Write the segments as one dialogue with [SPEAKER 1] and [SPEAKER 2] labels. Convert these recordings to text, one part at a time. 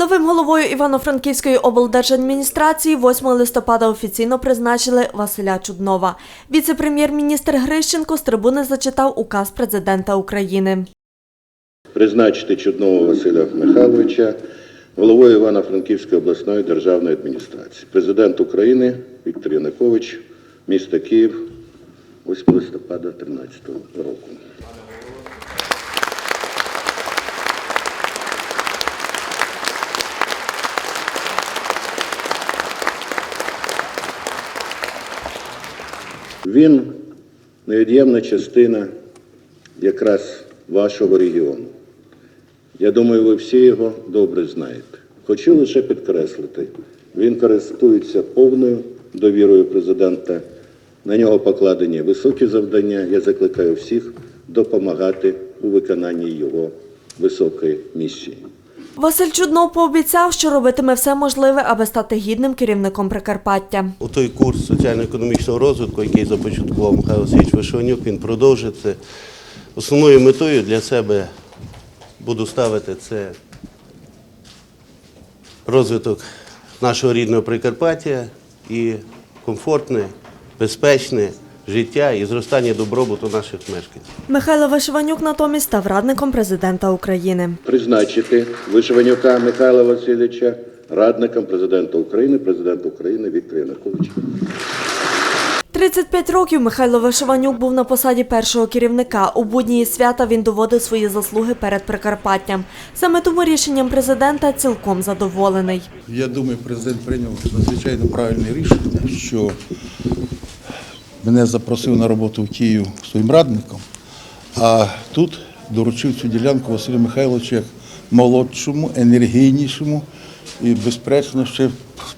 [SPEAKER 1] Новим головою Івано-Франківської облдержадміністрації 8 листопада офіційно призначили Василя Чуднова. Віце-прем'єр-міністр Грищенко з трибуни зачитав указ президента України.
[SPEAKER 2] Призначити Чуднового Василя Михайловича головою Івано-Франківської обласної державної адміністрації. Президент України Віктор Янукович, місто Київ, 8 листопада 2013 року. Він невід'ємна частина якраз вашого регіону. Я думаю, ви всі його добре знаєте. Хочу лише підкреслити, він користується повною довірою президента. На нього покладені високі завдання. Я закликаю всіх допомагати у виконанні його високої місії.
[SPEAKER 1] Василь Чуднов пообіцяв, що робитиме все можливе, аби стати гідним керівником Прикарпаття.
[SPEAKER 3] У той курс соціально-економічного розвитку, який започаткував Михайло Васильович Вишиванюк, він продовжить це. Основною метою для себе буду ставити це розвиток нашого рідного Прикарпаття і комфортне, безпечне життя і зростання добробуту наших мешканців.
[SPEAKER 1] Михайло Вишиванюк натомість став радником президента України.
[SPEAKER 2] Призначити Вишиванюка Михайла Васильовича радником президента України, президента України Віктора Януковича.
[SPEAKER 1] 35 років Михайло Вишиванюк був на посаді першого керівника. У будні і свята він доводив свої заслуги перед Прикарпаттям. Саме тому рішенням президента цілком задоволений.
[SPEAKER 4] Я думаю, президент прийняв надзвичайно правильне рішення, що мене запросив на роботу в Київ своїм радником, а тут доручив цю ділянку Василю Михайловичу як молодшому, енергійнішому і, безперечно, ще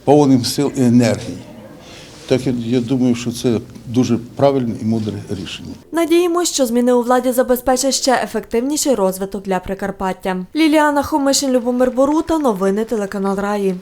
[SPEAKER 4] повним сил і енергії. Так я, думаю, що це дуже правильне і мудре рішення.
[SPEAKER 1] Надіємось, що зміни у владі забезпечать ще ефективніший розвиток для Прикарпаття. Ліліана Хомишин, Любомир Борута, новини телеканал Раї.